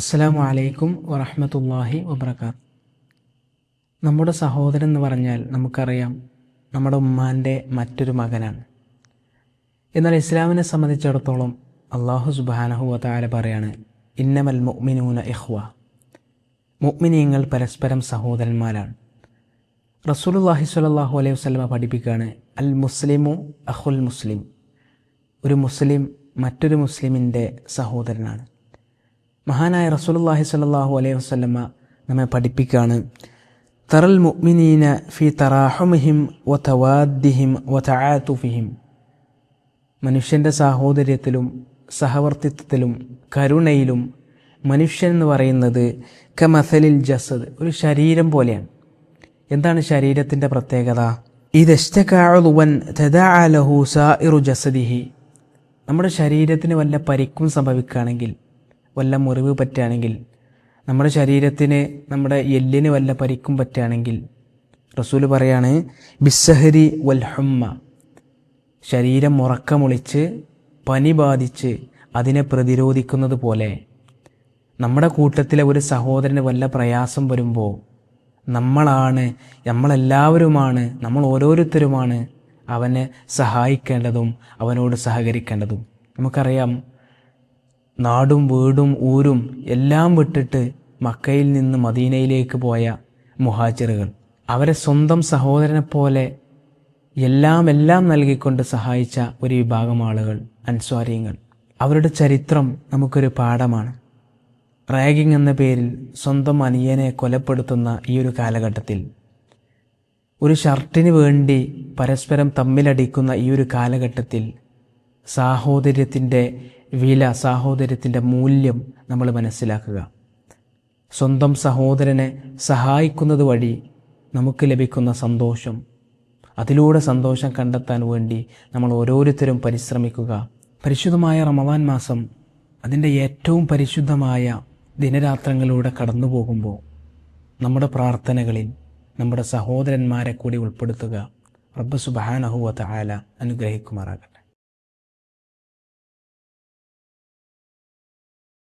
അസ്സലാമു അലൈക്കും വറഹമത്തല്ലാഹി വബർക്കാത്ത് നമ്മുടെ സഹോദരൻ എന്ന് പറഞ്ഞാൽ നമുക്കറിയാം നമ്മുടെ ഉമ്മാന്റെ മറ്റൊരു മകനാണ്. എന്നാൽ ഇസ്ലാമിനെ സംബന്ധിച്ചിടത്തോളം അള്ളാഹു സുബാനഹു വതാല പറയാണ് ഇന്നമൽ മുഅ്മിനൂന ഇഹ്വ മുഅ്മിനീങ്ങൾ പരസ്പരം സഹോദരന്മാരാണ്. റസൂലുള്ളാഹി സ്വല്ലല്ലാഹു അലൈഹി വസ്ലമ പഠിപ്പിക്കുകയാണ് അൽ മുസ്ലിമു അഹുൽ മുസ്ലിം. ഒരു മുസ്ലിം മറ്റൊരു മുസ്ലിമിന്റെ സഹോദരനാണ്. മഹാനായ റസൂലുള്ളാഹി സ്വല്ലല്ലാഹു അലൈഹി വസല്ലമ നമ്മെ പഠിപ്പിക്കുകയാണ്. തറൽ മുഅ്മിനീന ഫി തറാഹുമിഹിം വ തവാദ്ദിഹിം മനുഷ്യന്റെ സാഹോദര്യത്തിലും സഹവർത്തിത്വത്തിലും കരുണയിലും മനുഷ്യൻ എന്ന് പറയുന്നത് കമസലിൽ ജസദ് ഒരു ശരീരം പോലെയാണ്. എന്താണ് ശരീരത്തിന്റെ പ്രത്യേകത? ഇതെഷ്ടകാളുവൻ തദാലഹു സായിറു ജസദിഹി. നമ്മുടെ ശരീരത്തിന് വല്ല പരിക്കും സംഭവിക്കുകയാണെങ്കിൽ വല്ല മുറിവ് പറ്റുകയാണെങ്കിൽ നമ്മുടെ ശരീരത്തിന് നമ്മുടെ എല്ലിന് വല്ല പരിക്കും പറ്റുകയാണെങ്കിൽ റസൂൽ പറയാണ് ബിസ്സഹരി വൽഹമ്മ ശരീരം ഉറക്കമൊളിച്ച് പനി ബാധിച്ച് അതിനെ പ്രതിരോധിക്കുന്നത് പോലെ നമ്മുടെ കൂട്ടത്തിലെ ഒരു സഹോദരന് വല്ല പ്രയാസം വരുമ്പോൾ നമ്മളാണ് നമ്മളെല്ലാവരുമാണ് നമ്മൾ ഓരോരുത്തരുമാണ് അവനെ സഹായിക്കേണ്ടതും അവനോട് സഹകരിക്കേണ്ടതും. നമുക്കറിയാം നാടും വീടും ഊരും എല്ലാം വിട്ടിട്ട് മക്കയിൽ നിന്ന് മദീനയിലേക്ക് പോയ മുഹാജിറുകൾ. അവരെ സ്വന്തം സഹോദരനെ പോലെ എല്ലാം എല്ലാം നൽകിക്കൊണ്ട് സഹായിച്ച ഒരു വിഭാഗം ആളുകൾ അൻസ്വാരിയങ്ങൾ. അവരുടെ ചരിത്രം നമുക്കൊരു പാഠമാണ്. റാഗിംഗ് എന്ന പേരിൽ സ്വന്തം അനിയനെ കൊലപ്പെടുത്തുന്ന ഈ ഒരു കാലഘട്ടത്തിൽ ഒരു ഷർട്ടിന് വേണ്ടി പരസ്പരം തമ്മിലടിക്കുന്ന ഈ ഒരു കാലഘട്ടത്തിൽ സാഹോദര്യത്തിന്റെ വില സാഹോദര്യത്തിന്റെ മൂല്യം നമ്മൾ മനസ്സിലാക്കുക. സ്വന്തം സഹോദരനെ സഹായിക്കുന്നത് വഴി നമുക്ക് ലഭിക്കുന്ന സന്തോഷം. അതിലൂടെ സന്തോഷം കണ്ടെത്താൻ വേണ്ടി നമ്മൾ ഓരോരുത്തരും പരിശ്രമിക്കുക. പരിശുദ്ധമായ റമദാൻ മാസം അതിന്റെ ഏറ്റവും പരിശുദ്ധമായ ദിനരാത്രങ്ങളിലൂടെ കടന്നു പോകുമ്പോൾ നമ്മുടെ പ്രാർത്ഥനകളിൽ നമ്മുടെ സഹോദരന്മാരെ കൂടി ഉൾപ്പെടുത്തുക. റബ്ബ് സുബാനഹുവ ആല അനുഗ്രഹിക്കുമാറാകട്ടെ.